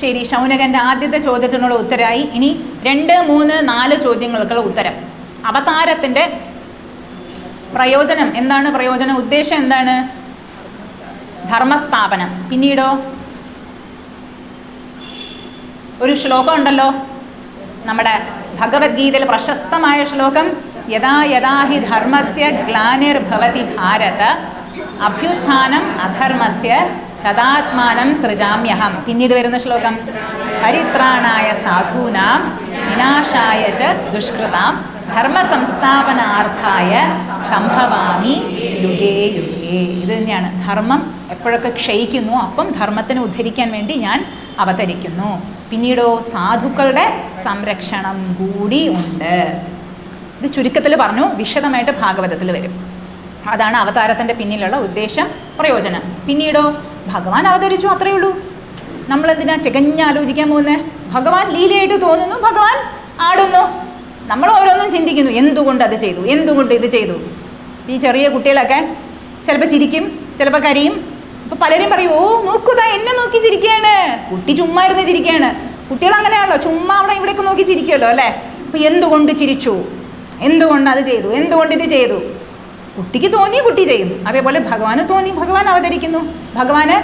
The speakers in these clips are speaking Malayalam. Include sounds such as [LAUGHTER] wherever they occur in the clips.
ശരി ശൗനകന്റെ ആദ്യത്തെ ചോദ്യത്തിനുള്ള ഉത്തരമായി ഇനി രണ്ട് മൂന്ന് നാല് ചോദ്യങ്ങൾക്കുള്ള ഉത്തരം. അവതാരത്തിന്റെ പ്രയോജനം എന്താണ്? പ്രയോജനം ഉദ്ദേശം എന്താണ്? ധർമ്മസ്ഥാപനം. പിന്നീടോ? ഒരു ശ്ലോകം ഉണ്ടല്ലോ നമ്മുടെ ഭഗവത്ഗീതയിൽ പ്രശസ്തമായ ശ്ലോകം യഥാ യഥാ ഹി ധർമ്മസ്യ ഗ്ലാനിർഭവതി ഭാരത അഭ്യുത്ഥാനം അധർമ്മസ്യ തദാത്മാനം സൃജാമ്യഹം. പിന്നീട് വരുന്ന ശ്ലോകം. പരിത്രാണായ സാധൂനാം വിനാശായ ച ദുഷ്കൃതാം ധർമ്മ സംസ്ഥാപനാർത്ഥായ സംഭവാമി യുഗേ യുഗേ. ഇത് തന്നെയാണ്. ധർമ്മം എപ്പോഴൊക്കെ ക്ഷയിക്കുന്നു അപ്പം ധർമ്മത്തിനെ ഉദ്ധരിക്കാൻ വേണ്ടി ഞാൻ അവതരിക്കുന്നു. പിന്നീടോ സാധുക്കളുടെ സംരക്ഷണം കൂടി ഉണ്ട്. ഇത് ചുരുക്കത്തിൽ പറഞ്ഞു വിശദമായിട്ട് ഭാഗവതത്തിൽ വരും. അതാണ് അവതാരത്തിന്റെ പിന്നിലുള്ള ഉദ്ദേശം പ്രയോജനം. പിന്നീടോ ഭഗവാൻ അവതരിച്ചു അത്രയേ ഉള്ളൂ. നമ്മൾ എന്തിനാ ചികഞ്ഞാലോചിക്കാൻ പോകുന്നത് ഭഗവാൻ ലീലയായിട്ട് തോന്നുന്നു. ഭഗവാൻ ആടുന്നു. നമ്മൾ ഓരോന്നും ചിന്തിക്കുന്നു. എന്തുകൊണ്ട് അത് ചെയ്തു? എന്തുകൊണ്ട് ഇത് ചെയ്തു? ഈ ചെറിയ കുട്ടികളൊക്കെ ചിലപ്പോൾ ചിരിക്കും ചിലപ്പോൾ കരയും. ഇപ്പൊ പലരും പറയും ഓ നോക്കുതാ എന്നെ നോക്കി ചിരിക്കുകയാണ്. കുട്ടി ചുമ്മാ ഇരുന്ന് ചിരിക്കുകയാണ്. കുട്ടികൾ അങ്ങനെയാണല്ലോ. ചുമ്മാ അവിടെ ഇവിടെയൊക്കെ നോക്കി ചിരിക്കുമല്ലോ അല്ലേ? അപ്പൊ എന്തുകൊണ്ട് ചിരിച്ചു? എന്തുകൊണ്ട് അത് ചെയ്തു? എന്തുകൊണ്ട് ഇത് ചെയ്തു? കുട്ടിക്ക് തോന്നി കുട്ടി ചെയ്യുന്നു അതേപോലെ ഭഗവാന് തോന്നി. ഭഗവാൻ അവതരിക്കുന്നു. ഭഗവാന്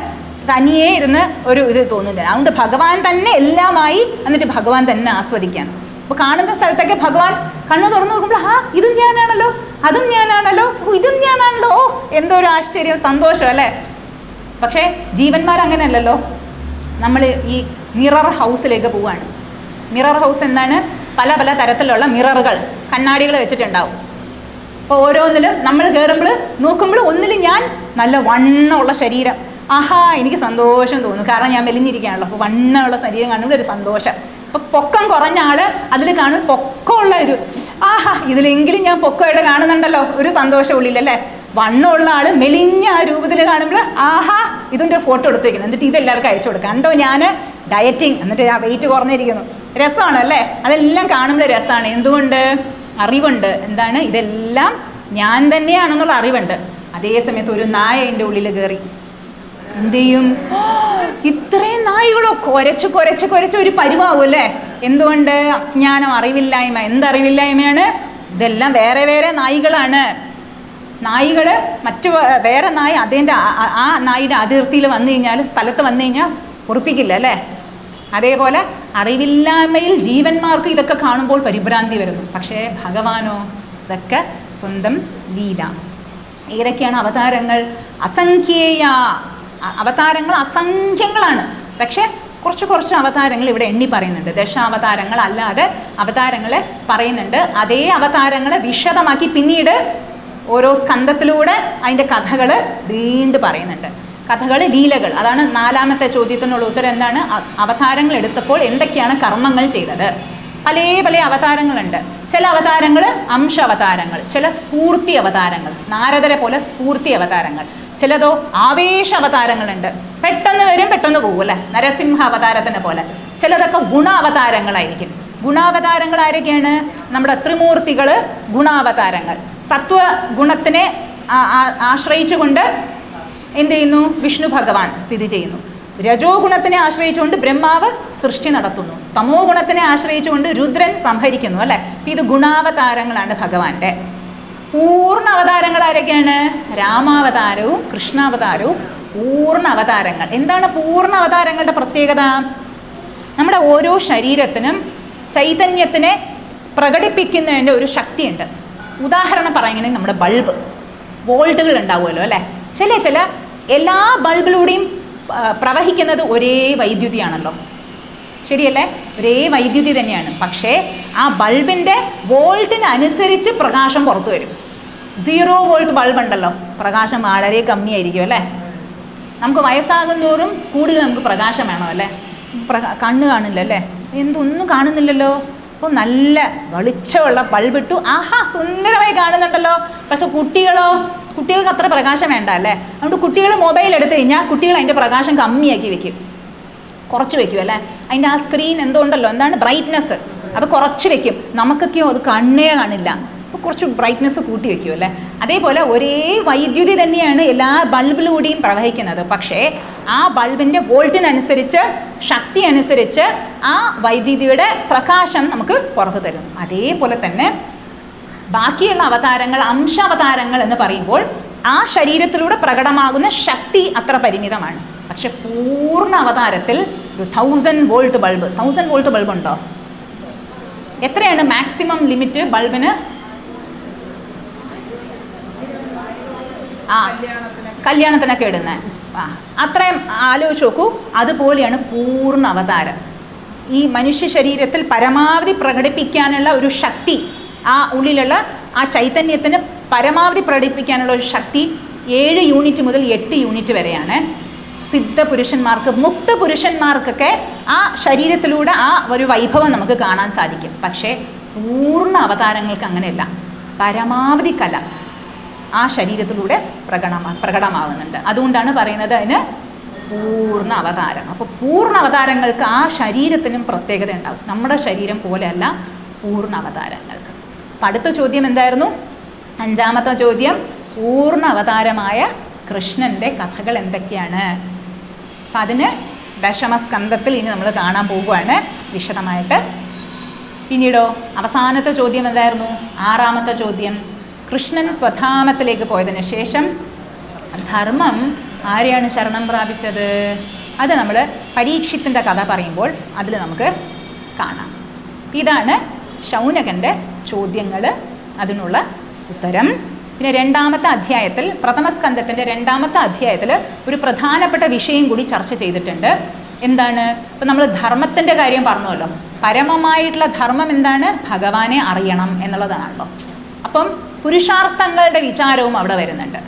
തനിയേ ഇരുന്ന് ഒരു ഇത് തോന്നുന്നില്ല. അതുകൊണ്ട് ഭഗവാൻ തന്നെ എല്ലാമായി എന്നിട്ട് ഭഗവാൻ തന്നെ ആസ്വദിക്കാൻ അപ്പൊ കാണുന്ന സ്ഥലത്തൊക്കെ ഭഗവാൻ കണ്ണു തുറന്നു നോക്കുമ്പോൾ ആ ഇതും ഞാനാണല്ലോ അതും ഞാനാണല്ലോ ഇതും ഞാനാണല്ലോ. ഓ എന്തോ ഒരു ആശ്ചര്യം സന്തോഷം അല്ലേ? പക്ഷേ ജീവന്മാർ അങ്ങനെയല്ലല്ലോ. നമ്മൾ ഈ മിറർ ഹൗസിലേക്ക് പോവാണ് മിറർ ഹൗസ് എന്താണ്? പല പല തരത്തിലുള്ള മിററുകൾ കണ്ണാടികൾ വെച്ചിട്ടുണ്ടാവും. അപ്പോൾ ഓരോന്നിലും നമ്മൾ കയറുമ്പോൾ നോക്കുമ്പോൾ ഒന്നിലും ഞാൻ നല്ല വണ്ണമുള്ള ശരീരം. ആഹാ എനിക്ക് സന്തോഷം തോന്നുന്നു. കാരണം ഞാൻ മെലിഞ്ഞിരിക്കുകയാണല്ലോ. അപ്പോൾ വണ്ണമുള്ള ശരീരം കാണുമ്പോൾ ഒരു സന്തോഷം. അപ്പോൾ പൊക്കം കുറഞ്ഞ ആൾ അതിൽ കാണും പൊക്കമുള്ള ഒരു ആഹാ ഇതിലെങ്കിലും ഞാൻ പൊക്കമായിട്ട് കാണുന്നുണ്ടല്ലോ. ഒരു സന്തോഷം ഉള്ളിലല്ലേ? വണ്ണമുള്ള ആൾ മെലിഞ്ഞ ആ രൂപത്തിൽ കാണുമ്പോൾ ആഹാ ഇതിന്റെ ഫോട്ടോ എടുത്തേക്കണം. എന്നിട്ട് ഇതെല്ലാവർക്കും അയച്ചു കൊടുക്കാം. കണ്ടോ ഞാൻ ഡയറ്റിങ് എന്നിട്ട് ആ വെയിറ്റ് കുറഞ്ഞിരിക്കുന്നു. രസമാണ് അല്ലേ അതെല്ലാം കാണുമ്പോൾ രസമാണ്. എന്തുകൊണ്ട്? അറിവുണ്ട്. എന്താണ്? ഇതെല്ലാം ഞാൻ തന്നെയാണെന്നുള്ള അറിവുണ്ട്. അതേ സമയത്ത് ഒരു നായ എന്റെ ഉള്ളിൽ കയറി എന്ത് ചെയ്യും? [GASPS] ഇത്രയും നായകളോ കുരച്ച് കുരച്ച് കുരച്ച് ഒരു പരുവാവും അല്ലേ? എന്തുകൊണ്ട്? അജ്ഞാനം അറിവില്ലായ്മ. എന്തറിവില്ലായ്മയാണ്? ഇതെല്ലാം വേറെ വേറെ നായികളാണ്. നായികൾ മറ്റു വേറെ നായ അതിന്റെ ആ നായിയുടെ അതിർത്തിയിൽ വന്നു കഴിഞ്ഞാൽ സ്ഥലത്ത് വന്നു കഴിഞ്ഞാൽ പൊറുപ്പിക്കില്ല അല്ലേ? അതേപോലെ അറിവില്ലായ്മയിൽ ജീവന്മാർക്ക് ഇതൊക്കെ കാണുമ്പോൾ പരിഭ്രാന്തി വരുന്നു. പക്ഷേ ഭഗവാനോ ഇതൊക്കെ സ്വന്തം ലീല. ഏതൊക്കെയാണ് അവതാരങ്ങൾ അസംഖ്യേയ അവതാരങ്ങൾ അസംഖ്യങ്ങളാണ്. പക്ഷേ കുറച്ച് കുറച്ച് അവതാരങ്ങൾ ഇവിടെ എണ്ണി പറയുന്നുണ്ട്. ദശാവതാരങ്ങൾ അല്ലാതെ അവതാരങ്ങളെ പറയുന്നുണ്ട്. അതേ അവതാരങ്ങളെ വിശദമാക്കി പിന്നീട് ഓരോ സ്കന്ധത്തിലൂടെ അതിന്റെ കഥകൾ വീണ്ടും പറയുന്നുണ്ട്. കഥകൾ ലീലകൾ. അതാണ് നാലാമത്തെ ചോദ്യത്തിനുള്ള ഉത്തരം എന്താണ്? അവതാരങ്ങൾ എടുത്തപ്പോൾ എന്തൊക്കെയാണ് കർമ്മങ്ങൾ ചെയ്തത്? പല പല അവതാരങ്ങളുണ്ട്. ചില അവതാരങ്ങൾ അംശ അവതാരങ്ങൾ ചില സ്ഫൂർത്തി അവതാരങ്ങൾ നാരദരെ പോലെ സ്ഫൂർത്തി അവതാരങ്ങൾ. ചിലതോ ആവേശ അവതാരങ്ങളുണ്ട്. പെട്ടെന്ന് വരും പെട്ടെന്ന് പോകും അല്ലേ? നരസിംഹ അവതാരത്തിനെ പോലെ. ചിലതൊക്കെ ഗുണ അവതാരങ്ങളായിരിക്കും. ഗുണാവതാരങ്ങൾ ആരൊക്കെയാണ്? നമ്മുടെ ത്രിമൂർത്തികൾ ഗുണാവതാരങ്ങൾ. സത്വ ഗുണത്തിനെ ആശ്രയിച്ചുകൊണ്ട് എന്ത് ചെയ്യുന്നു? വിഷ്ണു ഭഗവാൻ സ്ഥിതി ചെയ്യുന്നു. രജോ ഗുണത്തിനെ ആശ്രയിച്ചുകൊണ്ട് ബ്രഹ്മാവ് സൃഷ്ടി നടത്തുന്നു. തമോ ഗുണത്തിനെ ആശ്രയിച്ചുകൊണ്ട് രുദ്രൻ സംഹരിക്കുന്നു അല്ലെ? ഇത് ഗുണാവതാരങ്ങളാണ് ഭഗവാന്റെ. പൂർണ അവതാരങ്ങൾ ആരൊക്കെയാണ്? രാമാവതാരവും കൃഷ്ണാവതാരവും പൂർണ അവതാരങ്ങൾ. എന്താണ് പൂർണ അവതാരങ്ങളുടെ പ്രത്യേകത? നമ്മുടെ ഓരോ ശരീരത്തിനും ചൈതന്യത്തിനെ പ്രകടിപ്പിക്കുന്നതിന്റെ ഒരു ശക്തിയുണ്ട്. ഉദാഹരണം പറയുകയാണെങ്കിൽ നമ്മുടെ ബൾബ്. വോൾട്ടുകൾ ഉണ്ടാവുമല്ലോ അല്ലേ? ചില ചില എല്ലാ ബൾബിലൂടെയും പ്രവഹിക്കുന്നത് ഒരേ വൈദ്യുതിയാണല്ലോ. ശരിയല്ലേ? ഒരേ വൈദ്യുതി തന്നെയാണ്. പക്ഷേ ആ ബൾബിന്റെ വോൾട്ടിനനുസരിച്ച് പ്രകാശം പുറത്തു വരും. സീറോ വോൾട്ട് ബൾബ് ഉണ്ടല്ലോ പ്രകാശം വളരെ കമ്മിയായിരിക്കും അല്ലേ? നമുക്ക് വയസ്സാകും തോറും കൂടുതൽ നമുക്ക് പ്രകാശം വേണം അല്ലേ? കണ്ണ് കാണില്ല അല്ലേ? എന്തൊന്നും കാണുന്നില്ലല്ലോ? അപ്പോൾ നല്ല വെളിച്ചമുള്ള ബൾബിട്ടു. ആഹാ സുന്ദരമായി കാണുന്നുണ്ടല്ലോ. പക്ഷെ കുട്ടികളോ കുട്ടികൾക്ക് അത്ര പ്രകാശം വേണ്ട അല്ലേ? അതുകൊണ്ട് കുട്ടികൾ മൊബൈൽ എടുത്തു കഴിഞ്ഞാൽ കുട്ടികൾ അതിന്റെ പ്രകാശം കമ്മിയാക്കി വെക്കും. കുറച്ച് വെക്കും അല്ലേ? അതിന്റെ ആ സ്ക്രീൻ എന്തുകൊണ്ടല്ലോ? എന്താണ്? ബ്രൈറ്റ്നെസ് അത് കുറച്ച് വെക്കും. നമുക്കൊക്കെയോ അത് കണ്ണേ കാണില്ല. അപ്പോൾ കുറച്ച് ബ്രൈറ്റ്നെസ് കൂട്ടി വെക്കും അല്ലേ? അതേപോലെ ഒരേ വൈദ്യുതി തന്നെയാണ് എല്ലാ ബൾബിലൂടെയും പ്രവഹിക്കുന്നത്. പക്ഷേ ആ ബൾബിന്റെ വോൾട്ടിനനുസരിച്ച് ശക്തി അനുസരിച്ച് ആ വൈദ്യുതിയുടെ പ്രകാശം നമുക്ക് പുറത്തു തരും. അതേപോലെ തന്നെ ബാക്കിയുള്ള അവതാരങ്ങൾ അംശാവതാരങ്ങൾ എന്ന് പറയുമ്പോൾ ആ ശരീരത്തിലൂടെ പ്രകടമാകുന്ന ശക്തി അത്ര പരിമിതമാണ്. പക്ഷെ പൂർണ അവതാരത്തിൽ ഒരു thousand volt bulb thousand volt bulb ഉണ്ടോ? എത്രയാണ് മാക്സിമം ലിമിറ്റ് ബൾബിന് ആ കല്യാണത്തിനൊക്കെ ഇടുന്നത് ആ അത്രയും ആലോചിച്ച് നോക്കൂ അതുപോലെയാണ് പൂർണ അവതാരം. ഈ മനുഷ്യ ശരീരത്തിൽ പരമാവധി പ്രകടിപ്പിക്കാനുള്ള ഒരു ശക്തി ആ ഉള്ളിലുള്ള ആ ചൈതന്യത്തിന് പരമാവധി പ്രകടിപ്പിക്കാനുള്ള ഒരു ശക്തി ഏഴ് യൂണിറ്റ് മുതൽ എട്ട് യൂണിറ്റ് വരെയാണ്. സിദ്ധ പുരുഷന്മാർക്ക് മുക്ത പുരുഷന്മാർക്കൊക്കെ ആ ശരീരത്തിലൂടെ ആ ഒരു വൈഭവം നമുക്ക് കാണാൻ സാധിക്കും. പക്ഷേ പൂർണ അവതാരങ്ങൾക്ക് അങ്ങനെയല്ല. പരമാവധി കല ആ ശരീരത്തിലൂടെ പ്രകടമാ പ്രകടമാവുന്നുണ്ട്. അതുകൊണ്ടാണ് പറയുന്നത് അതിന് പൂർണ അവതാരം. അപ്പോൾ പൂർണ അവതാരങ്ങൾക്ക് ആ ശരീരത്തിനും പ്രത്യേകത ഉണ്ടാവും. നമ്മുടെ ശരീരം പോലെയല്ല പൂർണ അവതാരങ്ങൾക്ക് അപ്പം അടുത്ത ചോദ്യം എന്തായിരുന്നു? അഞ്ചാമത്തെ ചോദ്യം പൂർണ അവതാരമായ കൃഷ്ണന്റെ കഥകൾ എന്തൊക്കെയാണ്? അപ്പം അതിന് ദശമസ്കന്ധത്തിൽ ഇനി നമ്മൾ കാണാൻ പോവുകയാണ് വിശദമായിട്ട്. പിന്നീടോ അവസാനത്തെ ചോദ്യം എന്തായിരുന്നു? ആറാമത്തെ ചോദ്യം കൃഷ്ണൻ സ്വധാമത്തിലേക്ക് പോയതിന് ശേഷം ധർമ്മം ആരെയാണ് ശരണം പ്രാപിച്ചത്? അത് നമ്മൾ പരീക്ഷത്തിന്റെ കഥ പറയുമ്പോൾ അതിൽ നമുക്ക് കാണാം. ഇതാണ് ശൗനകന്റെ ചോദ്യങ്ങൾ അതിനുള്ള ഉത്തരം. പിന്നെ രണ്ടാമത്തെ അധ്യായത്തിൽ പ്രഥമ സ്കന്ധത്തിന്റെ രണ്ടാമത്തെ അധ്യായത്തിൽ ഒരു പ്രധാനപ്പെട്ട വിഷയം കൂടി ചർച്ച ചെയ്തിട്ടുണ്ട്. എന്താണ്? ഇപ്പം നമ്മൾ ധർമ്മത്തിന്റെ കാര്യം പറഞ്ഞല്ലോ പരമമായിട്ടുള്ള ധർമ്മം എന്താണ്? ഭഗവാനെ അറിയണം എന്നുള്ളതാണല്ലോ. അപ്പം പുരുഷാർത്ഥങ്ങളുടെ വിചാരവും അവിടെ വരുന്നുണ്ട്.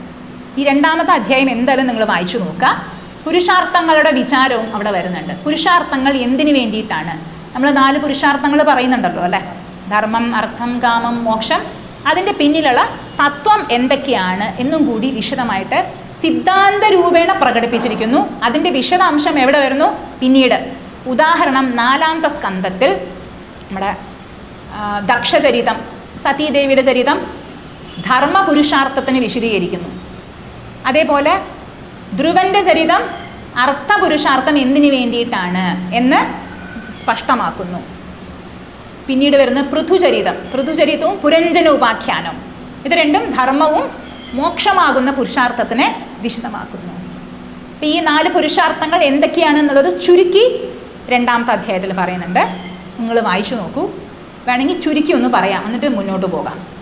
ഈ രണ്ടാമത്തെ അധ്യായം എന്തായാലും നിങ്ങൾ വായിച്ചു നോക്കുക. പുരുഷാർത്ഥങ്ങളുടെ വിചാരവും അവിടെ വരുന്നുണ്ട്. പുരുഷാർത്ഥങ്ങൾ എന്തിനു വേണ്ടിയിട്ടാണ്? നമ്മൾ നാല് പുരുഷാർത്ഥങ്ങൾ പറയുന്നുണ്ടല്ലോ അല്ലേ? ധർമ്മം അർത്ഥം കാമം മോക്ഷം അതിന്റെ പിന്നിലുള്ള തത്വം എന്തൊക്കെയാണ് എന്നും കൂടി വിശദമായിട്ട് സിദ്ധാന്ത രൂപേണ പ്രകടിപ്പിച്ചിരിക്കുന്നു. അതിന്റെ വിശദാംശം എവിടെ വരുന്നു? പിന്നീട്. ഉദാഹരണം നാലാമത്തെ സ്കന്ധത്തിൽ നമ്മുടെ ദക്ഷചരിതം സതീദേവിയുടെ ചരിതം ധർമ്മ പുരുഷാർത്ഥത്തിന് വിശദീകരിക്കുന്നു. അതേപോലെ ധ്രുവന്റെ ചരിതം അർത്ഥപുരുഷാർത്ഥം എന്തിനു വേണ്ടിയിട്ടാണ് എന്ന് സ്പഷ്ടമാക്കുന്നു. പിന്നീട് വരുന്ന പൃഥുചരിതം. പൃഥുചരിതവും പുരഞ്ജന ഉപാഖ്യാനവും ഇത് രണ്ടും ധർമ്മവും മോക്ഷമാകുന്ന പുരുഷാർത്ഥത്തിനെ വിശദമാക്കുന്നു. അപ്പം ഈ നാല് പുരുഷാർത്ഥങ്ങൾ എന്തൊക്കെയാണെന്നുള്ളത് ചുരുക്കി രണ്ടാമത്തെ അധ്യായത്തിൽ പറയുന്നുണ്ട്. നിങ്ങൾ വായിച്ചു നോക്കൂ. വേണമെങ്കിൽ ചുരുക്കി ഒന്ന് പറയാം. എന്നിട്ട് മുന്നോട്ട് പോകാം.